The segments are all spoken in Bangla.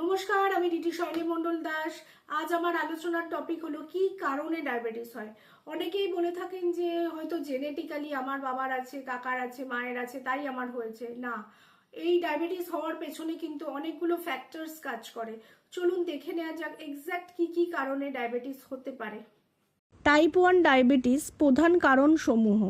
নমস্কার, আমি ডিটি শৈলী মণ্ডল দাস। আজ আমার আলোচনার টপিক হলো কি কারণে ডায়াবেটিস হয়? অনেকেই বলে থাকেন যে, হয়তো জেনেটিক্যালি আমার বাবার আছে, কাকার আছে, মায়ের আছে, তাই আমার হয়েছে। না, এই ডায়াবেটিস হওয়ার পেছনে কিন্তু অনেকগুলো ফ্যাক্টরস কাজ করে। চলুন দেখে নেওয়া যাক এক্স্যাক্ট কি কি কারণে ডায়াবেটিস হতে পারে। টাইপ ওয়ান ডায়াবেটিস প্রধান কারণ সমূহ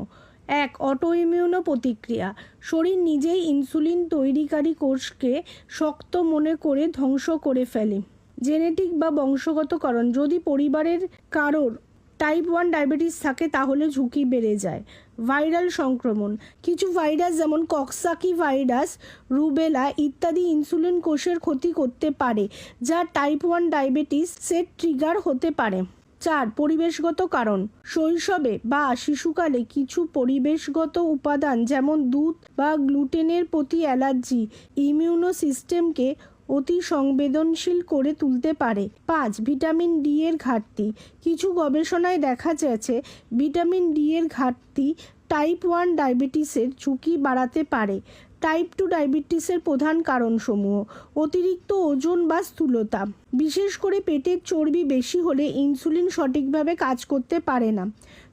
এক অটোইমিউনো প্রতিক্রিয়া শরীর নিজেই ইনসুলিন তৈরিকারী কোষকে শক্ত মনে করে ধ্বংস করে ফেলে। জেনেটিক বা বংশগত কারণ, যদি পরিবারের কারোর টাইপ ওয়ান ডায়াবেটিস থাকে, তাহলে ঝুঁকি বেড়ে যায়। ভাইরাল সংক্রমণ, কিছু ভাইরাস যেমন কক্সাকি ভাইরাস, রুবেলা ইত্যাদি ইনসুলিন কোষের ক্ষতি করতে পারে, যা টাইপ ওয়ান ডায়াবেটিসের ট্রিগার হতে পারে। চার, পরিবেশগত কারণ। শৈশবে বা শিশুকালে কিছু পরিবেশগত উপাদান যেমন দুধ বা গ্লুটেনের প্রতি অ্যালার্জি ইমিউনো সিস্টেমকে অতি সংবেদনশীল করে তুলতে পারে। পাঁচ, ভিটামিন ডি এর ঘাটতি। কিছু গবেষণায় দেখা গেছে, ভিটামিন ডি এর ঘাটতি টাইপ ওয়ান ডায়াবেটিসের ঝুঁকি বাড়াতে পারে। টাইপ টু ডায়াবেটিসের প্রধান কারণসমূহ, অতিরিক্ত ওজন বা স্থূলতা। বিশেষ করে পেটের চর্বি বেশি হলে ইনসুলিন সঠিকভাবে কাজ করতে পারে না।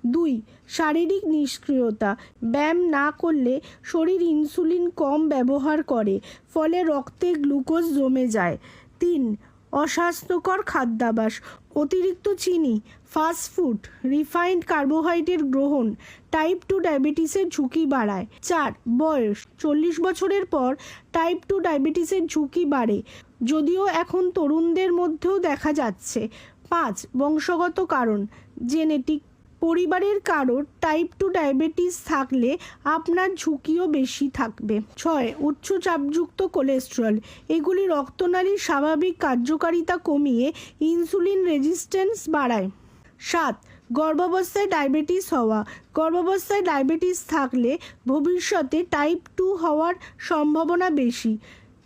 দুই, শারীরিক নিষ্ক্রিয়তা। ব্যায়াম না করলে শরীর ইনসুলিন কম ব্যবহার করে, ফলে রক্তে গ্লুকোজ জমে যায়। তিন, অস্বাস্থ্যকর খাদ্যাভ্যাস। অতিরিক্ত চিনি ফাস্ট ফুড রিফাইন্ড কার্বোহাইড্রেট গ্রহণ টাইপ টু ডায়াবেটিসের ঝুঁকি বাড়ায়। চার, বয়স, চল্লিশ বছরের পর টাইপ টু ডায়াবেটিসের ঝুঁকি বাড়ে, যদিও এখন তরুণদের মধ্যেও দেখা যাচ্ছে। পাঁচ, বংশগত কারণ জেনেটিক পরিবারের কারোর টাইপ টু ডায়াবেটিস থাকলে আপনার ঝুঁকিও বেশি থাকবে। ছয়, উচ্চ চাপযুক্ত কোলেস্ট্রল এগুলি রক্তনালীর স্বাভাবিক কার্যকারিতা কমিয়ে ইনসুলিন রেজিস্ট্যান্স বাড়ায়। সাত, গর্ভাবস্থায় ডায়াবেটিস হওয়া, গর্ভাবস্থায় ডায়াবেটিস থাকলে ভবিষ্যতে টাইপ টু হওয়ার সম্ভাবনা বেশি।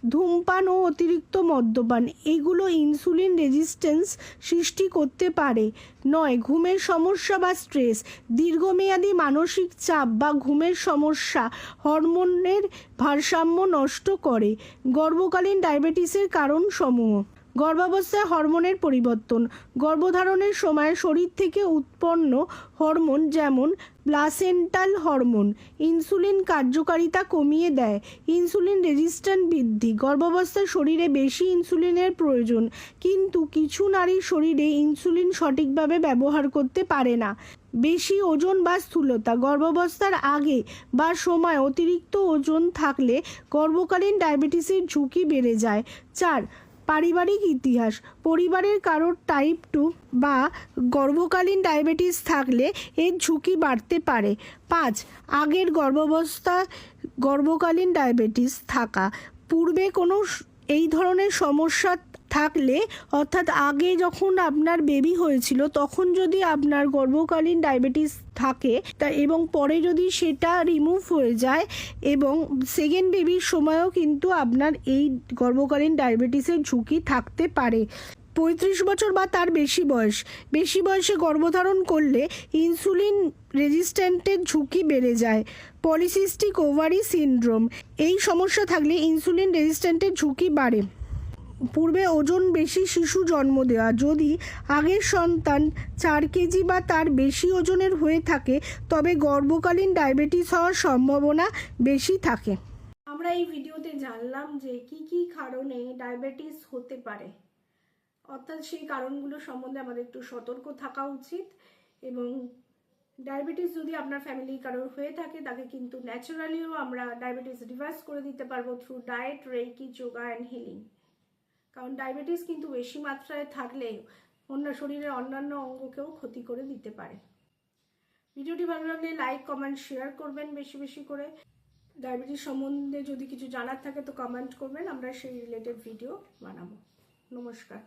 ধূমপান ও অতিরিক্ত মদ্যপান, এগুলো ইনসুলিন রেজিস্ট্যান্স সৃষ্টি করতে পারে। নয়, ঘুমের সমস্যা বা স্ট্রেস, দীর্ঘমেয়াদী মানসিক চাপ বা ঘুমের সমস্যা হরমোনের ভারসাম্য নষ্ট করে। গর্ভকালীন ডায়াবেটিসের কারণ সমূহ গর্ভাবস্থায় হরমোনের পরিবর্তন। গর্ভধারণের সময় শরীর থেকে উৎপন্ন হরমোন যেমন প্লাসেন্টাল হরমোন, ইনসুলিন কার্যকারিতা কমিয়ে দেয়, ইনসুলিন রেজিস্ট্যান্ট বৃদ্ধি, গর্ভাবস্থায় শরীরে বেশি ইনসুলিনের প্রয়োজন, কিন্তু কিছু নারীর শরীরে ইনসুলিন সঠিকভাবে ব্যবহার করতে পারে না। বেশি ওজন বা স্থূলতা, গর্ভাবস্থার আগে বা সময় অতিরিক্ত ওজন থাকলে গর্ভকালীন ডায়াবেটিসের ঝুঁকি বেড়ে যায়। চার পারিবারিক ইতিহাস, পরিবারের কারোর টাইপ টু বা গর্ভকালীন ডায়াবেটিস থাকলে এর ঝুঁকি বাড়তে পারে। পাঁচ, আগের গর্ভাবস্থা, গর্ভকালীন ডায়াবেটিস থাকা। পূর্বে কোনো এই ধরনের সমস্যা থাকলে, অর্থাৎ আগে যখন আপনার বেবি হয়েছিল, তখন যদি আপনার গর্ভকালীন ডায়াবেটিস থাকে, তা এবং পরে যদি সেটা রিমুভ হয়ে যায় এবং সেকেন্ড বেবির সময়ও কিন্তু আপনার এই গর্ভকালীন ডায়াবেটিসের ঝুঁকি থাকতে পারে। পঁয়ত্রিশ বছর বা তার বেশি বয়স, বেশি বয়সে গর্ভধারণ করলে ইনসুলিন রেজিস্ট্যান্টের ঝুঁকি বেড়ে যায়। পলিসিস্টিক ওভারি সিনড্রোম এই সমস্যা থাকলে ইনসুলিন রেজিস্ট্যান্টের ঝুঁকি বাড়ে। পূর্বে ওজন বেশি শিশু জন্ম দেওয়া। যদি আগের সন্তান চার কেজি বা তার বেশি ওজনের হয়ে থাকে, তবে গর্ভকালীন ডায়াবেটিস হওয়ার সম্ভাবনা বেশি থাকে। আমরা এই ভিডিওতে জানলাম যে কি কি কারণে ডায়াবেটিস হতে পারে। অর্থাৎ সেই কারণগুলো সম্বন্ধে আমাদের একটু সতর্ক থাকা উচিত এবং ডায়াবেটিস যদি আপনার ফ্যামিলি কারোর হয়ে থাকে, তাকে কিন্তু ন্যাচারালিও আমরা ডায়াবেটিস রিভার্স করে দিতে পারব through diet reiki yoga and healing কারণ ডায়াবেটিস কিন্তু বেশি মাত্রায় থাকলে অন্য শরীরের অন্যান্য অঙ্গকেও ক্ষতি করে দিতে পারে। ভিডিওটি ভালো লাগলে লাইক কমেন্ট শেয়ার করবেন বেশি বেশি করে। ডায়াবেটিস সম্বন্ধে যদি কিছু জানার থাকে তো কমেন্ট করবেন, আমরা সেই রিলেটেড ভিডিও বানাবো। নমস্কার।